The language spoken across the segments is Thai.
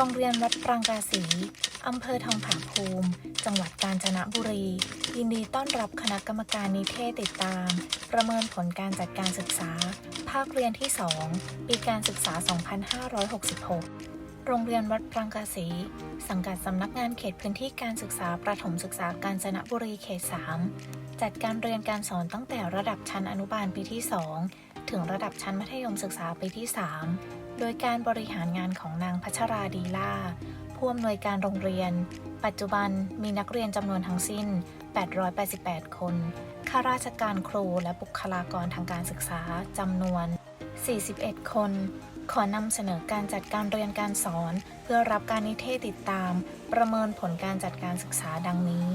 รงเรียนวัดปรางกาสีอำเภอทองผาภูมิ จังหวัดกาญจนบุรี ยินดีต้อนรับคณะกรรมการนิเทศติดตาม ประเมินผลการจัดการศึกษา ภาคเรียนที่ 2 ปีการศึกษา 2566 โรงเรียนวัดปรางกาสี สังกัดสำนักงานเขตพื้นที่การศึกษาประถมศึกษากาญจนบุรีเขต 3 จัดการเรียนการสอนตั้งแต่ระดับชั้นอนุบาลปีที่ 2 ถึงระดับชั้นมัธยมศึกษาปีที่ 3 โดยการบริหารงานของนางพัชราดีล่า ผู้อำนวยการโรงเรียน ปัจจุบันมีนักเรียนจำนวนทั้งสิ้น 888 คน ข้าราชการครูและบุคลากรทางการศึกษาจำนวน 41 คน ขอนำเสนอการจัดการเรียนการสอน เพื่อรับการนิเทศติดตาม ประเมินผลการจัดการศึกษาดังนี้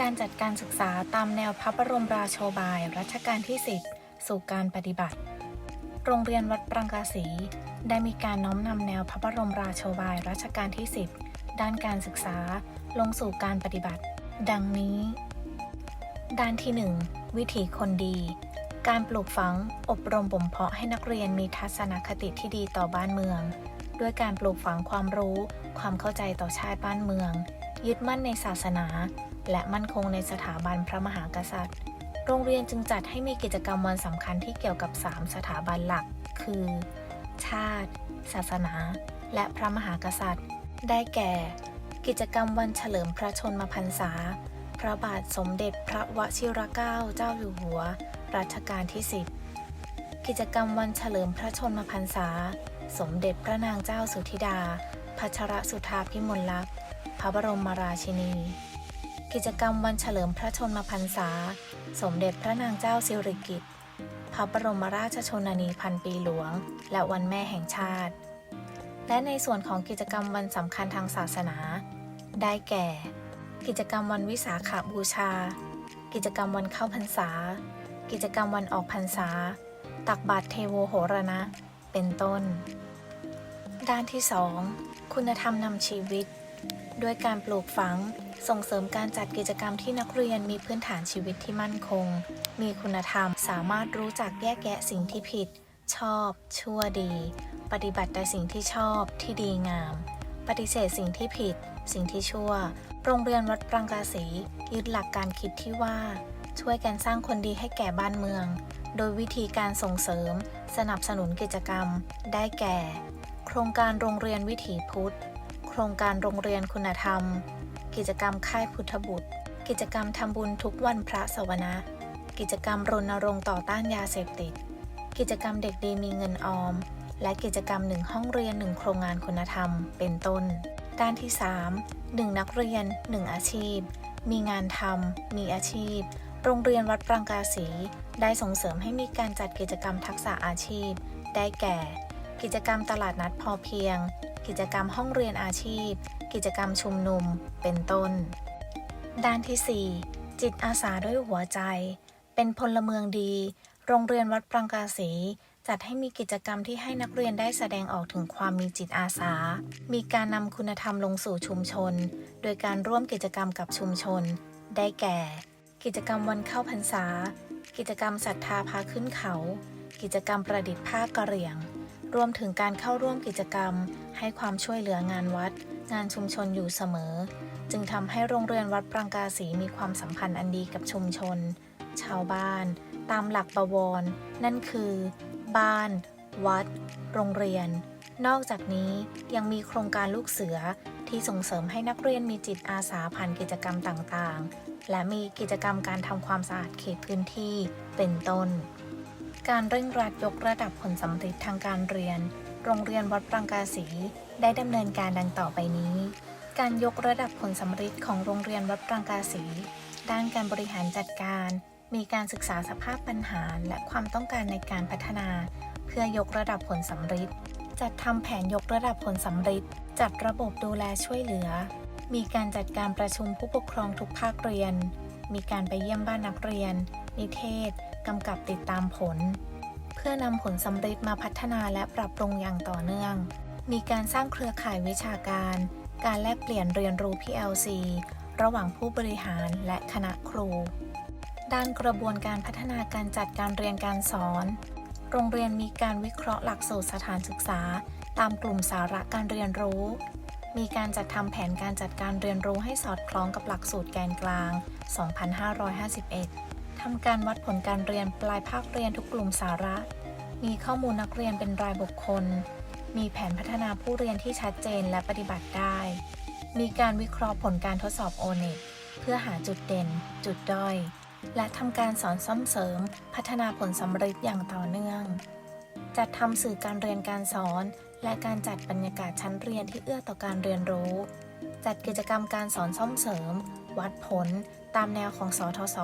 การจัดการศึกษาตามแนวพระบรมราโชบายรัชกาลที่ 10 สู่การปฏิบัติ โรงเรียนวัดปรังกาสี ได้มีการน้อมนำแนวพระบรมราโชบายรัชกาลที่ 10 ด้านการศึกษาลงสู่การปฏิบัติ ดังนี้ ด้านที่ 1 วิถีคนดี การปลูกฝังอบรมบ่มเพาะให้นักเรียนมีทัศนคติที่ดีต่อบ้านเมือง ด้วยการปลูกฝังความรู้ ความเข้าใจต่อชาติบ้านเมือง ยึดมั่นในศาสนา และมั่นคงในสถาบันพระมหากษัตริย์ โรงเรียนจึงจัดให้มีกิจกรรมวันสำคัญที่เกี่ยวกับ 3 สถาบันหลัก คือ ชาติ ศาสนา และพระมหากษัตริย์ ได้แก่ กิจกรรมวันเฉลิมพระชนมพรรษา พระบาทสมเด็จพระวชิรเกล้าเจ้าอยู่หัว รัชกาลที่ 10 กิจกรรมวันเฉลิมพระชนมพรรษา สมเด็จพระนางเจ้าสุธิดา พัชรสุธาพิมลลักษณ์ พระบรมราชินี กิจกรรมวันเฉลิมพระชนมพรรษา สมเด็จพระนางเจ้าสิริกิติ์ พระบรมราชชนนีพันปีหลวง และวันแม่แห่งชาติ และในส่วนของกิจกรรมวันสำคัญทางศาสนา ได้แก่ กิจกรรมวันวิสาขาบูชา กิจกรรมวันเข้าพรรษา กิจกรรมวันออกพรรษา ตักบาตรเทโวโหรณะ เป็นต้น ด้านที่ 2 คุณธรรมนำชีวิต ด้วยการปลูกฝัง ส่งเสริมการจัดกิจกรรมที่นักเรียนมีพื้นฐานชีวิตที่มั่นคง มีคุณธรรม สามารถรู้จักแยกแยะสิ่งที่ผิด ชอบ ชั่วดี ปฏิบัติแต่สิ่งที่ชอบที่ดีงาม ปฏิเสธสิ่งที่ผิด สิ่งที่ชั่ว โรงเรียนวัดปรังกาสียึดหลักการคิดที่ว่า ช่วยกันสร้างคนดีให้แก่บ้านเมือง โดยวิธีการส่งเสริม สนับสนุนกิจกรรม ได้แก่ โครงการโรงเรียนวิถีพุทธ โครงการโรงเรียนคุณธรรม กิจกรรมค่ายพุทธบุตร กิจกรรมทำบุญทุกวันพระสวนะ กิจกรรมรณรงค์ต่อต้านยาเสพติด กิจกรรมเด็กดีมีเงินออม และกิจกรรมหนึ่งห้องเรียนหนึ่งโครงงานคุณธรรม เป็นต้น ด้านที่ 3 1 นักเรียน 1 อาชีพ มีงานทำมีอาชีพ โรงเรียนวัดปรังกาสีได้ส่งเสริมให้มีการจัดกิจกรรมทักษะอาชีพ ได้แก่ กิจกรรมตลาดนัดพอเพียง กิจกรรมห้องเรียนอาชีพ กิจกรรมชุมนุม เป็นต้น ด้านที่ 4 จิตอาสาด้วยหัวใจ เป็นพลเมืองดี โรงเรียนวัดปรังกาสีจัดให้มีกิจกรรมที่ให้นักเรียนได้แสดงออกถึงความมีจิตอาสา มีการนำคุณธรรมลงสู่ชุมชน โดยการร่วมกิจกรรมกับชุมชน ได้แก่ กิจกรรมวันเข้าพรรษา กิจกรรมศรัทธาพาขึ้นเขา กิจกรรมประดิษฐ์ผ้ากระเหรี่ยง รวมถึงการเข้าร่วมกิจกรรม ให้ความช่วยเหลืองานวัด งานชุมชนอยู่เสมอ จึงทำให้โรงเรียนวัดปรังกาสีมีความสัมพันธ์อันดีกับชุมชน ชาวบ้าน ตามหลักบวร นั่นคือ บ้าน วัด โรงเรียน นอกจากนี้ยังมีโครงการลูกเสือที่ส่งเสริมให้นักเรียนมีจิตอาสาผ่านกิจกรรมต่างๆ และมีกิจกรรมการทำความสะอาดเขตพื้นที่เป็นต้น การเร่งรัดยกระดับผลสำเร็จทางการเรียน โรงเรียนวัดปรังกาสีได้ดำเนินการดังต่อไปนี้ การยกระดับผลสำเร็จของโรงเรียนวัดปรังกาสีด้านการบริหารจัดการ มีการศึกษาสภาพปัญหาและความต้องการในการพัฒนา เพื่อยกระดับผลสำเร็จจัดทำแผนยกระดับผลสำเร็จจัดระบบดูแลช่วยเหลือ มีการจัดการประชุมผู้ปกครองทุกภาคเรียน มีการไปเยี่ยมบ้านนักเรียน นิเทศ กำกับติดตามผล เพื่อนำผลสำเร็จมาพัฒนาและปรับปรุงอย่างต่อเนื่อง มีการสร้างเครือข่ายวิชาการ การแลกเปลี่ยนเรียนรู้ PLC ระหว่างผู้บริหารและคณะครู ด้านกระบวนการพัฒนาการจัดการเรียนการสอน โรงเรียนมีการวิเคราะห์หลักสูตรสถานศึกษา ตามกลุ่มสาระการเรียนรู้ มีการจัดทำแผนการจัดการเรียนรู้ให้สอดคล้องกับหลักสูตรแกนกลาง 2551 ทำการวัดผลการเรียนปลายภาคเรียนทุกกลุ่มสาระ มีข้อมูลนักเรียนเป็นรายบุคคล มีแผนพัฒนาผู้เรียนที่ชัดเจนและปฏิบัติได้ มีการวิเคราะห์ผลการทดสอบ o n e t เพื่อหาจุดเด่น จุดด้อย และทำการสอนซ่อมเสริม พัฒนาผลสำเร็จอย่างต่อเนื่อง จัดทำสื่อการเรียนการสอน และการจัดบรรยากาศชั้นเรียนที่เอื้อต่อการเรียนรู้ จัดกิจกรรมการสอนซ่อมเสริม วัดผล ตามแนวของสทศ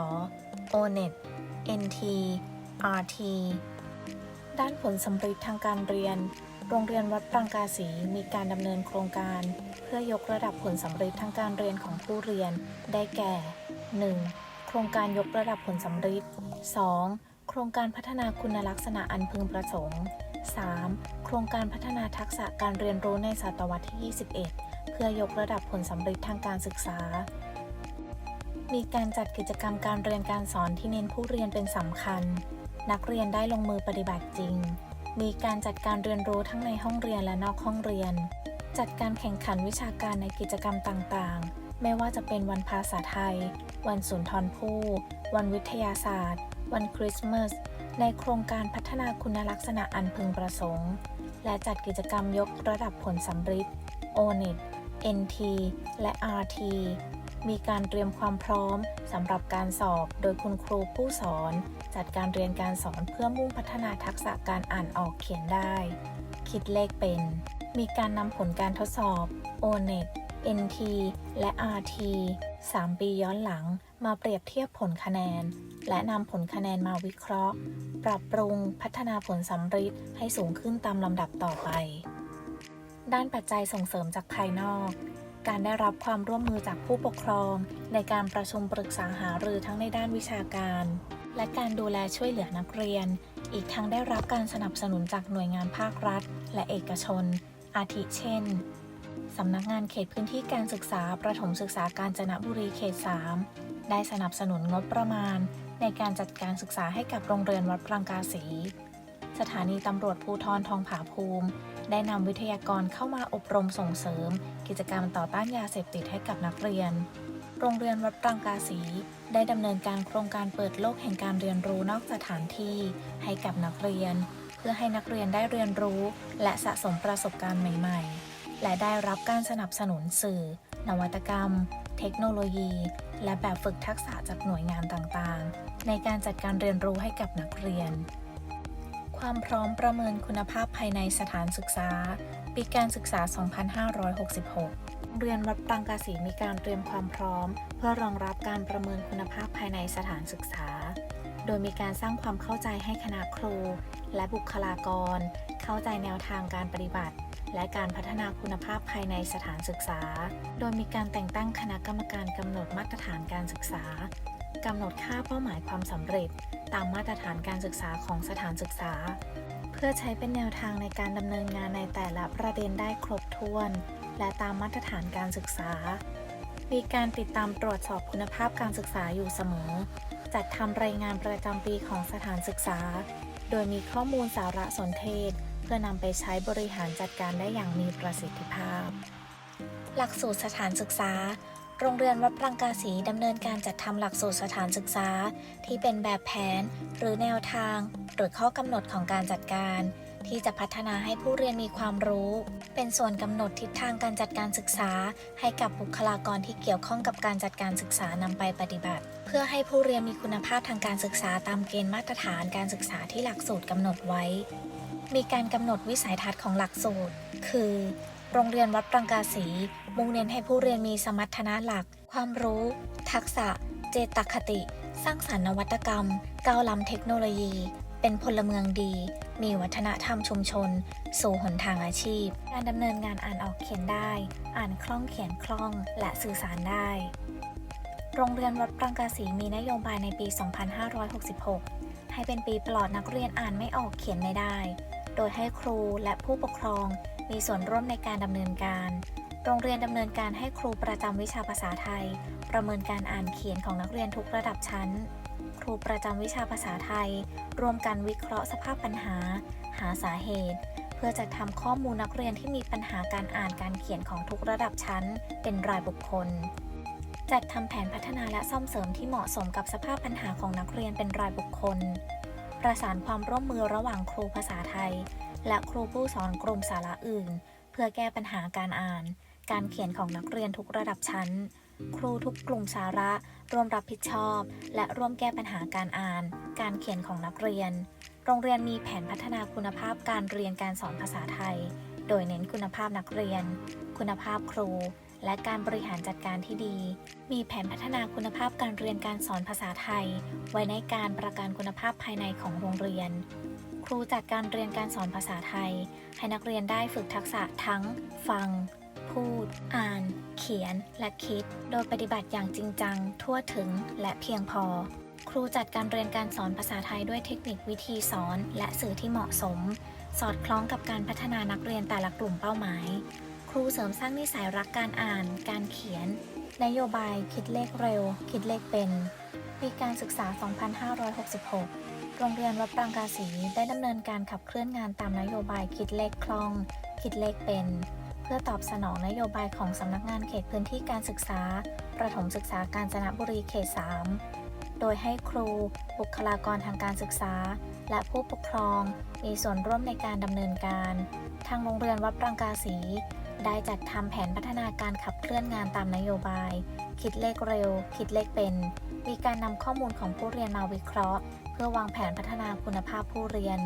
ONET NT RT ด้านผลสำเร็จทางการเรียน โรงเรียนวัดปรังกาสีมีการดำเนินโครงการ เพื่อยกระดับผลสำเร็จทางการเรียนของผู้เรียน ได้แก่ 1. โครงการยกระดับผลสำเร็จ 2. โครงการพัฒนาคุณลักษณะอันพึงประสงค์ 3. โครงการพัฒนาทักษะการเรียนรู้ในศตวรรษที่ 21 เพื่อยกระดับผลสำเร็จทางการศึกษา มีการจัดกิจกรรมการเรียนการสอนที่เน้นผู้เรียนเป็นสำคัญ นักเรียนได้ลงมือปฏิบัติจริง มีการจัดการเรียนรู้ทั้งในห้องเรียนและนอกห้องเรียน จัดการแข่งขันวิชาการในกิจกรรมต่างๆ ไม่ว่าจะเป็นวันภาษาไทย วันสุนทรภู่ วันวิทยาศาสตร์ วันคริสต์มาส ในโครงการพัฒนาคุณลักษณะอันพึงประสงค์ และจัดกิจกรรมยกระดับผลสำฤทธิ์ ONET NT และ RT มีการเตรียมความพร้อมสำหรับการสอบโดยคุณครูผู้สอน จัดการเรียนการสอนเพื่อมุ่งพัฒนาทักษะการอ่านออกเขียนได้ คิดเลขเป็น มีการนำผลการทดสอบ ONET NT และ RT 3 ปีย้อนหลังมาเปรียบเทียบผลคะแนน และนำผลคะแนนมาวิเคราะห์ ปรับปรุงพัฒนาผลสำฤทธิ์ให้สูงขึ้นตามลำดับต่อไป ด้านปัจจัยส่งเสริมจากภายนอก การได้รับความร่วมมือจากผู้ปกครอง ในการประชุมปรึกษาหารือทั้งในด้านวิชาการ และการดูแลช่วยเหลือนักเรียน อีกทั้งได้รับการสนับสนุนจากหน่วยงานภาครัฐ และเอกชน อาทิเช่นสำนักงานเขตพื้นที่การศึกษาประถมศึกษาการจนบุรีเขต 3 ได้สนับสนุนงบประมาณ ในการจัดการศึกษาให้กับโรงเรียนวัดปรังกาสี สถานีตำรวจภูทรทองผาภูมิ ได้นำวิทยากรเข้ามาอบรมส่งเสริม กิจกรรมต่อต้านยาเสพติดให้กับนักเรียน โรงเรียนวัดปรังกาสี ได้ดำเนินการโครงการเปิดโลกแห่งการเรียนรู้นอกสถานที่ให้กับนักเรียน เพื่อให้นักเรียนได้เรียนรู้ และสะสมประสบการณ์ใหม่ ๆ และได้รับการสนับสนุนสื่อ นวัตกรรม เทคโนโลยี และแบบฝึกทักษะจากหน่วยงานต่างๆ ในการจัดการเรียนรู้ให้กับนักเรียน ความพร้อมประเมินคุณภาพภายในสถานศึกษา ปีการศึกษา 2566 เรียนวัดปรังกาสีมีการเตรียมความพร้อม เพื่อรองรับการประเมินคุณภาพภายในสถานศึกษา โดยมีการสร้างความเข้าใจให้คณะครู และบุคลากร เข้าใจแนวทางการปฏิบัติ และการพัฒนาคุณภาพภายในสถานศึกษา โดยมีการแต่งตั้งคณะกรรมการกำหนดมาตรฐานการศึกษา กำหนดค่าเป้าหมายความสำเร็จ ตามมาตรฐานการศึกษาของสถานศึกษา เพื่อใช้เป็นแนวทางในการดำเนินงานในแต่ละประเด็นได้ครบถ้วน และตามมาตรฐานการศึกษา มีการติดตามตรวจสอบคุณภาพการศึกษาอยู่เสมอ จัดทำรายงานประจำปีของสถานศึกษา โดยมีข้อมูลสารสนเทศ เพื่อนำไปใช้บริหารจัดการได้อย่างมีประสิทธิภาพ หลักสูตรสถานศึกษา โรงเรียนวัดปรังกาสีดำเนินการจัดทำหลักสูตรสถานศึกษา ที่เป็นแบบแผน หรือแนวทาง หรือข้อกำหนดของการจัดการ ที่จะพัฒนาให้ผู้เรียนมีความรู้ เป็นส่วนกำหนดทิศทางการจัดการศึกษา ให้กับบุคลากรที่เกี่ยวข้องกับการจัดการศึกษานำไปปฏิบัติ เพื่อให้ผู้เรียนมีคุณภาพทางการศึกษาตามเกณฑ์มาตรฐานการศึกษาที่หลักสูตรกำหนดไว้ มีการกำหนดวิสัยทัศน์ของหลักสูตร คือ โรงเรียนวัดปรังกาสี มุ่งเน้นให้ผู้เรียนมีสมรรถนะหลัก ความรู้ ทักษะ เจตคติ สร้างสรรค์นวัตกรรม ก้าวล้ำเทคโนโลยี เป็นพลเมืองดี มีวัฒนธรรมชุมชน สู่หนทางอาชีพ การดำเนินงานอ่านออกเขียนได้ อ่านคล่องเขียนคล่อง และสื่อสารได้ โรงเรียนวัดปรังกาสีมีนโยบายในปี 2566 ให้เป็นปีปลอดนักเรียนอ่านไม่ออกเขียนไม่ได้ โดยให้ครูและผู้ปกครอง มีส่วนร่วมในการดำเนินการ โรงเรียนดำเนินการให้ครูประจำวิชาภาษาไทย ประเมินการอ่านเขียนของนักเรียนทุกระดับชั้น ครูประจำวิชาภาษาไทย รวมกันวิเคราะห์สภาพปัญหา หาสาเหตุ เพื่อจัดทำข้อมูลนักเรียนที่มีปัญหาการอ่านการเขียนของทุกระดับชั้น เป็นรายบุคคลจัดทำแผนพัฒนาและซ่อมเสริมที่เหมาะสมกับสภาพปัญหาของนักเรียนเป็นรายบุคคล ประสานความร่วมมือระหว่างครูภาษาไทย และครูผู้สอนกลุ่มสาระอื่น เพื่อแก้ปัญหาการอ่าน การเขียนของนักเรียนทุกระดับชั้น ครูทุกกลุ่มสาระร่วมรับผิดชอบ และร่วมแก้ปัญหาการอ่าน การเขียนของนักเรียน โรงเรียนมีแผนพัฒนาคุณภาพการเรียนการสอนภาษาไทย โดยเน้นคุณภาพนักเรียน คุณภาพครู และการบริหารจัดการที่ดี มีแผนพัฒนาคุณภาพการเรียนการสอนภาษาไทย ไว้ในการประกันคุณภาพภายในของโรงเรียน ครูจัดการเรียนการสอนภาษาไทย ให้นักเรียนได้ฝึกทักษะทั้ง ฟัง พูด อ่าน เขียน และคิด โดยปฏิบัติอย่างจริงจัง ทั่วถึง และเพียงพอ ครูจัดการเรียนการสอนภาษาไทยด้วยเทคนิควิธีสอน และสื่อที่เหมาะสม สอดคล้องกับการพัฒนานักเรียนแต่ละกลุ่มเป้าหมาย ครูเสริมสร้างนิสัยรักการอ่าน การเขียน นโยบาย คิดเลขเร็ว คิดเลขเป็น ปีการศึกษา 2566 โรงเรียนวัดปรางกาสีได้ดำเนินการขับเคลื่อนงานตามนโยบายคิดเลขคล่อง คิดเลขเป็น เพื่อตอบสนองนโยบายของสำนักงานเขตพื้นที่การศึกษา ประถมศึกษากาญจนบุรีเขต 3 โดยให้ครู บุคลากรทางการศึกษา และผู้ปกครอง มีส่วนร่วมในการดำเนินการ ทางโรงเรียนวัดปรางกาสีได้จัดทำแผนพัฒนาการขับเคลื่อนงานตามนโยบาย คิดเลขเร็ว คิดเลขเป็น มีการนำข้อมูลของผู้เรียนมาวิเคราะห์ พื่อวางแผนพัฒนาคุณภาพผู้เรียน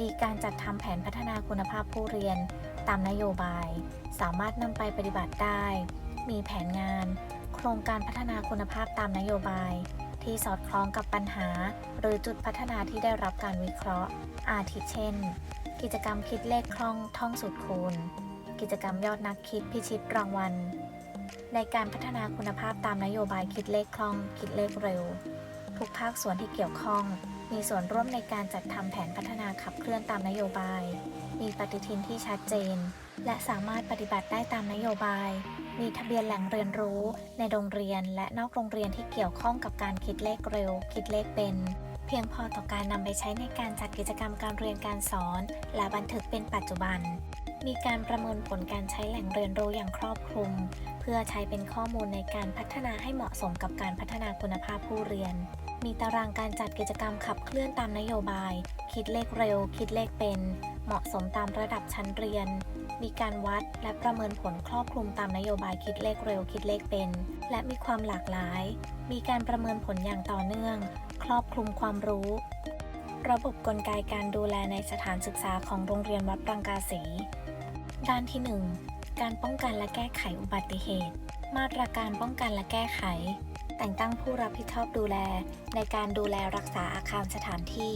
มีการจัดทำแผนพัฒนาคุณภาพผู้เรียน ตามนโยบาย สามารถนำไปปฏิบัติได้ มีแผนงาน โครงการพัฒนาคุณภาพตามนโยบาย ที่สอดคล้องกับปัญหา หรือจุดพัฒนาที่ได้รับการวิเคราะห์ อาทิเช่น กิจกรรมคิดเลขคล่องท่องสูตรคูณ กิจกรรมยอดนักคิดพิชิตรางวัลในการพัฒนาคุณภาพตามนโยบายคิดเลขคล่อง คิดเลขเร็ว ทุกภาคส่วนที่เกี่ยวข้อง มีส่วนร่วมในการจัดทำแผนพัฒนาขับเคลื่อนตามนโยบาย มีปฏิทินที่ชัดเจน และสามารถปฏิบัติได้ตามนโยบาย มีทะเบียนแหล่งเรียนรู้ในโรงเรียนและนอกโรงเรียนที่เกี่ยวข้องกับการคิดเลขเร็ว คิดเลขเป็น เพียงพอต่อการนำไปใช้ในการจัดกิจกรรมการเรียนการสอน และบันทึกเป็นปัจจุบัน มีการประเมินผลการใช้แหล่งเรียนรู้อย่างครอบคลุม เพื่อใช้เป็นข้อมูลในการพัฒนาให้เหมาะสมกับการพัฒนาคุณภาพผู้เรียน มีตารางการจัดกิจกรรมขับเคลื่อนตามนโยบาย คิดเลขเร็ว คิดเลขเป็น เหมาะสมตามระดับชั้นเรียน มีการวัดและประเมินผลครอบคลุมตามนโยบายคิดเลขเร็ว คิดเลขเป็น และมีความหลากหลาย มีการประเมินผลอย่างต่อเนื่อง ครอบคลุมความรู้ระบบกลไกการดูแลในสถานศึกษาของโรงเรียนวัดปรังกาสี ด้านที่ 1 การป้องกันและแก้ไขอุบัติเหตุ มาตรการป้องกันและแก้ไข แต่งตั้งผู้รับผิดชอบดูแล ในการดูแลรักษาอาคารสถานที่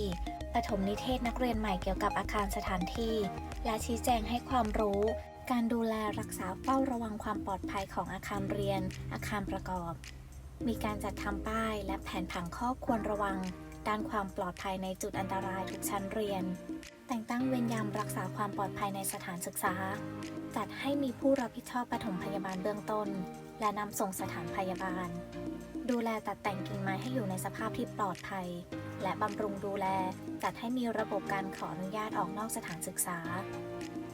ปฐมนิเทศนักเรียนใหม่เกี่ยวกับอาคารสถานที่ และชี้แจงให้ความรู้ การดูแลรักษาเฝ้าระวังความปลอดภัยของอาคารเรียน อาคารประกอบ มีการจัดทำป้ายและแผนผังข้อควรระวัง ด้านความปลอดภัยในจุดอันตรายทุกชั้นเรียน แต่งตั้งเวรยามรักษาความปลอดภัยในสถานศึกษา จัดให้มีผู้รับผิดชอบปฐมพยาบาลเบื้องต้น และนำส่งสถานพยาบาล ดูแลตัดแต่งกิ่งไม้ให้อยู่ในสภาพที่ปลอดภัย และบำรุงดูแล จัดให้มีระบบการขออนุญาตออกนอกสถานศึกษา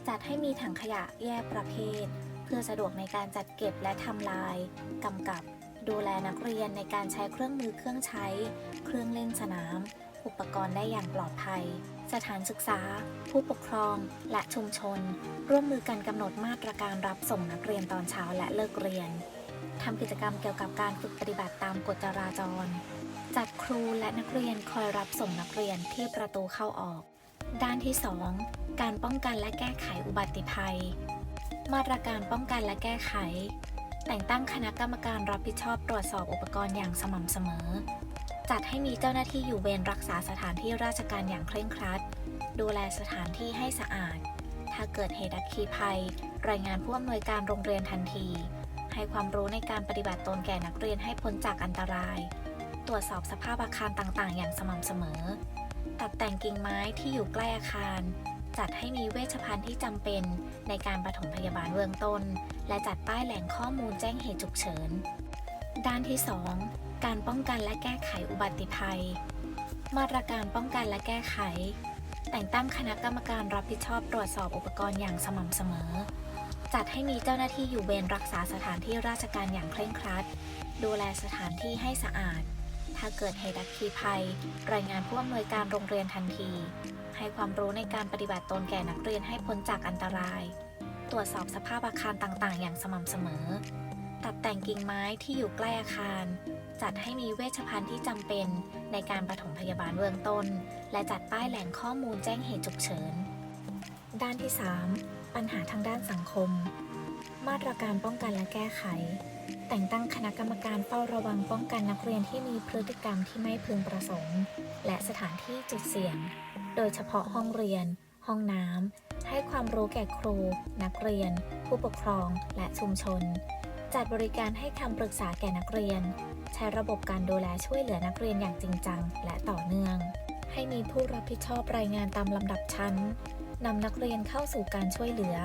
จัดให้มีถังขยะแยกประเภท เพื่อสะดวกในการจัดเก็บและทำลายกำกับ ดูแลนักเรียนในการใช้เครื่องมือเครื่องใช้ เครื่องเล่นสนาม อุปกรณ์ได้อย่างปลอดภัย สถานศึกษา ผู้ปกครอง และชุมชน ร่วมมือกันกำหนดมาตรการรับส่งนักเรียนตอนเช้าและเลิกเรียนทำกิจกรรมเกี่ยวกับการฝึกปฏิบัติตามกฎจราจร จัดครูและนักเรียนคอยรับส่งนักเรียนที่ประตูเข้าออก ด้านที่ 2 การป้องกันและแก้ไขอุบัติภัย มาตรการป้องกันและแก้ไข แต่งตั้งคณะกรรมการรับผิดชอบตรวจสอบอุปกรณ์อย่างสม่ำเสมอ จัดให้มีเจ้าหน้าที่อยู่เวรรักษาสถานที่ราชการอย่างเคร่งครัด ดูแลสถานที่ให้สะอาด ถ้าเกิดเหตุอัคคีภัย รายงานผู้อำนวยการโรงเรียนทันที ให้ความรู้ในการปฏิบัติตนแก่นักเรียนให้พ้นจากอันตราย ตรวจสอบสภาพอาคารต่างๆ อย่างสม่ำเสมอ ตัดแต่งกิ่งไม้ที่อยู่ใกล้อาคาร จัดให้มีเวชภัณฑ์ที่จำเป็นในการปฐมพยาบาลเบื้องต้น และจัดป้ายแหล่งข้อมูลแจ้งเหตุฉุกเฉิน ด้านที่ 2 การป้องกันและแก้ไขอุบัติภัย มาตรการป้องกันและแก้ไข แต่งตั้งคณะกรรมการรับผิดชอบตรวจสอบอุปกรณ์อย่างสม่ำเสมอ จัดให้มีเจ้าหน้าที่อยู่เวรรักษาสถานที่ราชการอย่างเคร่งครัด ดูแลสถานที่ให้สะอาด ถ้าเกิดเหตุอัคคีภัย รายงานผู้อำนวยการโรงเรียนทันที ให้ความรู้ในการปฏิบัติตนแก่นักเรียนให้พ้นจากอันตราย ตรวจสอบสภาพอาคารต่างๆ อย่างสม่ำเสมอ ตัดแต่งกิ่งไม้ที่อยู่ใกล้อาคาร จัดให้มีเวชภัณฑ์ที่จำเป็นในการปฐมพยาบาลเบื้องต้น และจัดป้ายแหล่งข้อมูลแจ้งเหตุฉุกเฉิน ด้านที่ 3 ปัญหาทางด้านสังคม มาตรการป้องกันและแก้ไข แต่งตั้งคณะกรรมการเฝ้าระวังป้องกันนักเรียนที่มีพฤติกรรมที่ไม่พึงประสงค์ และสถานที่จุดเสี่ยง โดยเฉพาะห้องเรียน ห้องน้ำ ให้ความรู้แก่ครู นักเรียน ผู้ปกครอง และชุมชน จัดบริการให้คำปรึกษาแก่นักเรียน ใช้ระบบการดูแลช่วยเหลือนักเรียนอย่างจริงจัง และต่อเนื่อง ให้มีผู้รับผิดชอบรายงานตามลำดับชั้นนำนักเรียนเข้าสู่การช่วยเหลือ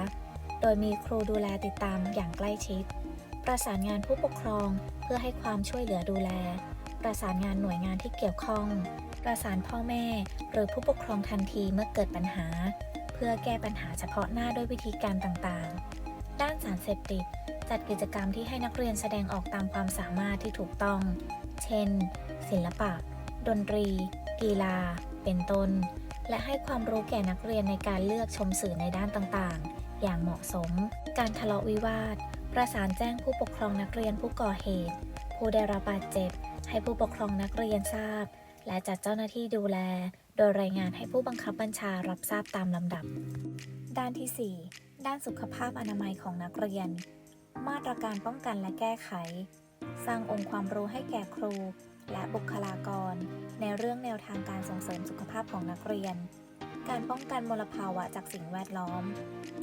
โดยมีครูดูแลติดตามอย่างใกล้ชิด ประสานงานผู้ปกครอง เพื่อให้ความช่วยเหลือดูแล ประสานงานหน่วยงานที่เกี่ยวข้อง ประสานพ่อแม่ หรือผู้ปกครองทันทีเมื่อเกิดปัญหา เพื่อแก้ปัญหาเฉพาะหน้าด้วยวิธีการต่างๆ ด้านสารเสพติด จัดกิจกรรมที่ให้นักเรียนแสดงออกตามความสามารถที่ถูกต้อง เช่น ศิลปะ ดนตรี กีฬา เป็นต้น และให้ความรู้แก่นักเรียนในการเลือกชมสื่อในด้านต่างๆ อย่างเหมาะสม การทะเลาะวิวาท ประสานแจ้งผู้ปกครองนักเรียนผู้ก่อเหตุ ผู้ได้รับบาดเจ็บ ให้ผู้ปกครองนักเรียนทราบ และจัดเจ้าหน้าที่ดูแล โดยรายงานให้ผู้บังคับบัญชารับทราบตามลำดับ ด้านที่ 4 ด้านสุขภาพอนามัยของนักเรียน มาตรการป้องกันและแก้ไข สร้างองค์ความรู้ให้แก่ครู และบุคลากร ในเรื่องแนวทางการส่งเสริมสุขภาพของนักเรียน การป้องกันมลภาวะจากสิ่งแวดล้อม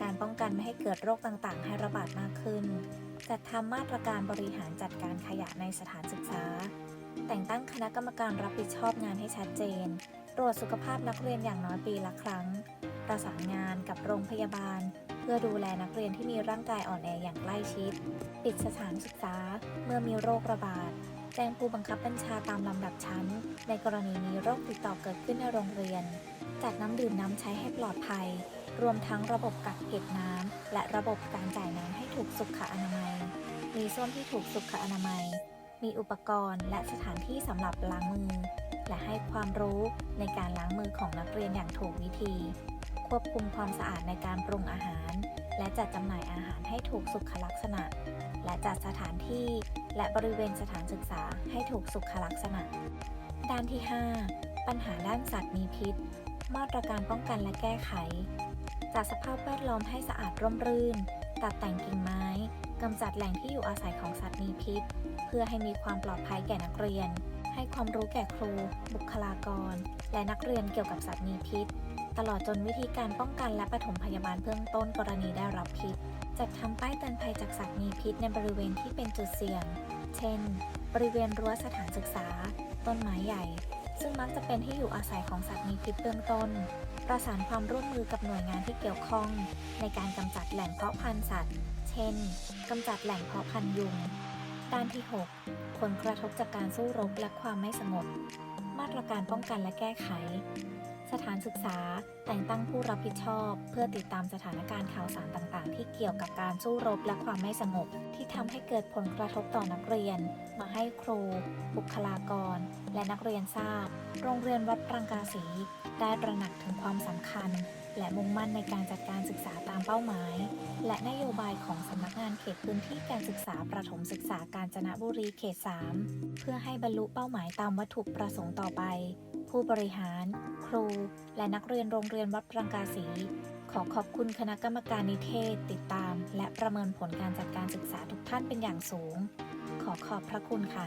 การป้องกันไม่ให้เกิดโรคต่างๆ ให้ระบาดมากขึ้น จัดทำมาตรการบริหารจัดการขยะในสถานศึกษา แต่งตั้งคณะกรรมการรับผิดชอบงานให้ชัดเจน ตรวจสุขภาพนักเรียนอย่างน้อยปีละครั้ง ประสานงานกับโรงพยาบาล เพื่อดูแลนักเรียนที่มีร่างกายอ่อนแออย่างใกล้ชิด ปิดสถานศึกษาเมื่อมีโรคระบาดแจ้งผู้บังคับบัญชาตามลำดับชั้น ในกรณีมีโรคติดต่อเกิดขึ้นในโรงเรียน จัดน้ำดื่มน้ำใช้ให้ปลอดภัย รวมทั้งระบบกักเก็บน้ำและระบบการจ่ายน้ำให้ถูกสุขอนามัย มีส้วมที่ถูกสุขอนามัย มีอุปกรณ์และสถานที่สำหรับล้างมือ และให้ความรู้ในการล้างมือของนักเรียนอย่างถูกวิธี ควบคุมความสะอาดในการปรุงอาหาร และจัดจำหน่ายอาหารให้ถูกสุขลักษณะ และจัดสถานที่และบริเวณสถานศึกษาให้ถูกสุขลักษณะ ด้านที่ 5 ปัญหาด้านสัตว์มีพิษ มาตรการป้องกันและแก้ไข จัดสภาพแวดล้อมให้สะอาดร่มรื่น ตัดแต่งกิ่งไม้กำจัดแหล่งที่อยู่อาศัยของสัตว์มีพิษ เพื่อให้มีความปลอดภัยแก่นักเรียน ให้ความรู้แก่ครู บุคลากร และนักเรียนเกี่ยวกับสัตว์มีพิษ ตลอดจนวิธีการป้องกันและปฐมพยาบาลเบื้องต้นกรณีได้รับพิษ จัดทำป้ายเตือนภัยจากสัตว์มีพิษในบริเวณที่เป็นจุดเสี่ยง เช่น บริเวณรั้วสถานศึกษา ต้นไม้ใหญ่ ซึ่งมักจะเป็นที่อยู่อาศัยของสัตว์มีพิษเบื้องต้น ประสานความร่วมมือกับหน่วยงานที่เกี่ยวข้อง ในการกำจัดแหล่งเพาะพันธุ์สัตว์ เช่นกำจัดแหล่งเพาะพันธุ์ยุง ด้านที่ 6 ผลกระทบจากการสู้รบและความไม่สงบ มาตรการป้องกันและแก้ไข สถานศึกษา แต่งตั้งผู้รับผิดชอบ เพื่อติดตามสถานการณ์ข่าวสารต่างๆ ที่เกี่ยวกับการสู้รบและความไม่สงบ ที่ทำให้เกิดผลกระทบต่อนักเรียน มาให้ครู บุคลากร และนักเรียนทราบ โรงเรียนวัดปรังกาสี ได้ตระหนักถึงความสำคัญ และมุ่งมั่นในการจัดการศึกษาตามเป้าหมาย และนโยบายของสำนักงานเขตพื้นที่การศึกษาประถมศึกษากาญจนบุรีเขต 3 เพื่อให้บรรลุเป้าหมายตามวัตถุประสงค์ต่อไป ผู้บริหาร ครู และนักเรียนโรงเรียนวัดปรังกาสี ขอขอบคุณคณะกรรมการนิเทศ ติดตาม และประเมินผลการจัดการศึกษาทุกท่านเป็นอย่างสูง ขอขอบพระคุณค่ะ